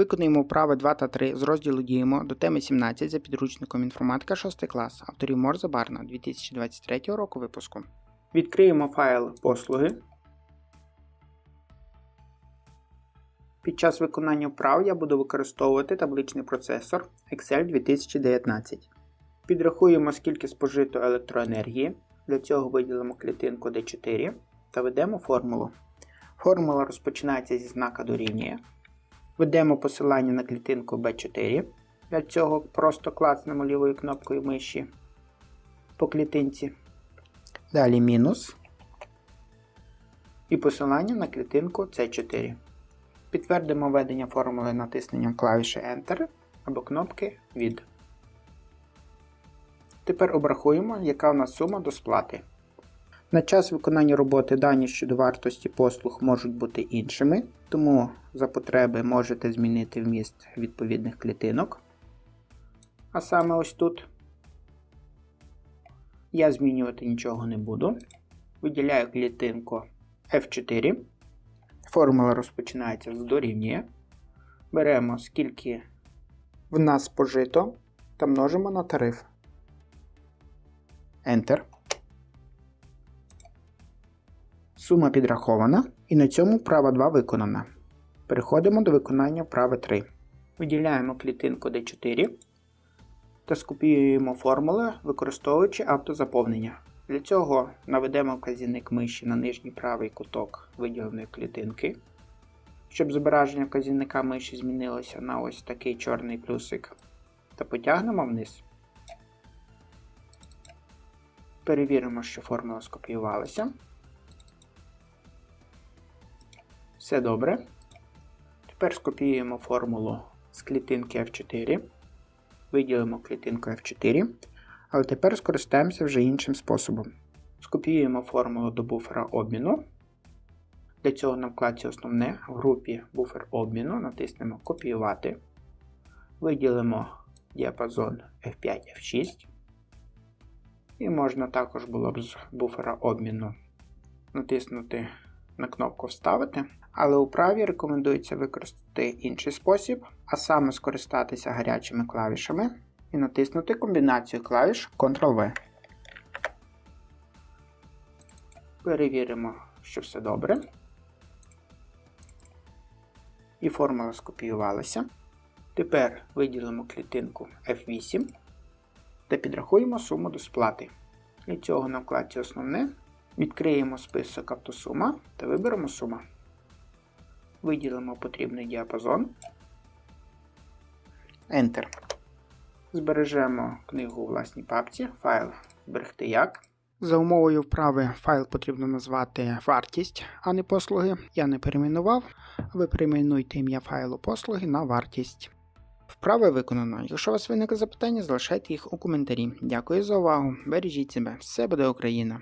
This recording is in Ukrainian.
Виконуємо вправи 2 та 3 з розділу Діємо до теми 17 за підручником інформатика 6 клас авторів Морза Барна 2023 року випуску. Відкриємо файл послуги. Під час виконання вправ я буду використовувати табличний процесор Excel 2019. Підрахуємо, скільки спожито електроенергії. Для цього виділимо клітинку D4 та введемо формулу. Формула розпочинається зі знака дорівнює. Введемо посилання на клітинку B4. Для цього просто клацнемо лівою кнопкою миші по клітинці. Далі мінус. І посилання на клітинку C4. Підтвердимо введення формули натисненням клавіші Enter або кнопки від. Тепер обрахуємо, яка в нас сума до сплати. На час виконання роботи дані щодо вартості послуг можуть бути іншими, тому за потреби можете змінити вміст відповідних клітинок. А саме ось тут. Я змінювати нічого не буду. Виділяю клітинку F4. Формула розпочинається з дорівнює. Беремо скільки в нас спожито та множимо на тариф. Enter. Сума підрахована, і на цьому вправа 2 виконана. Переходимо до виконання вправи 3. Виділяємо клітинку D4 та скопіюємо формули, використовуючи автозаповнення. Для цього наведемо вказівник миші на нижній правий куток виділеної клітинки. Щоб зображення вказівника миші змінилося на ось такий чорний плюсик, та потягнемо вниз. Перевіримо, що формула скопіювалася. Все добре. Тепер скопіюємо формулу з клітинки F4. Виділимо клітинку F4. Але тепер скористаємося вже іншим способом. Скопіюємо формулу до буфера обміну. Для цього на вкладці Основне в групі буфер обміну натиснемо Копіювати. Виділимо діапазон F5, F6. І можна також було б з буфера обміну натиснути на кнопку Вставити. Але у праві рекомендується використати інший спосіб, а саме скористатися гарячими клавішами і натиснути комбінацію клавіш Ctrl-V. Перевіримо, що все добре. І формула скопіювалася. Тепер виділимо клітинку F8 та підрахуємо суму до сплати. Для цього на вкладці Основне відкриємо список автосума та виберемо сума. Виділимо потрібний діапазон. Enter. Збережемо книгу у власній папці, файл зберегти як. За умовою вправи файл потрібно назвати вартість, а не послуги. Я не перейменував. Ви перейменуйте ім'я файлу послуги на вартість. Вправи виконано. Якщо у вас виникли запитання, залишайте їх у коментарі. Дякую за увагу. Бережіть себе. Все буде Україна!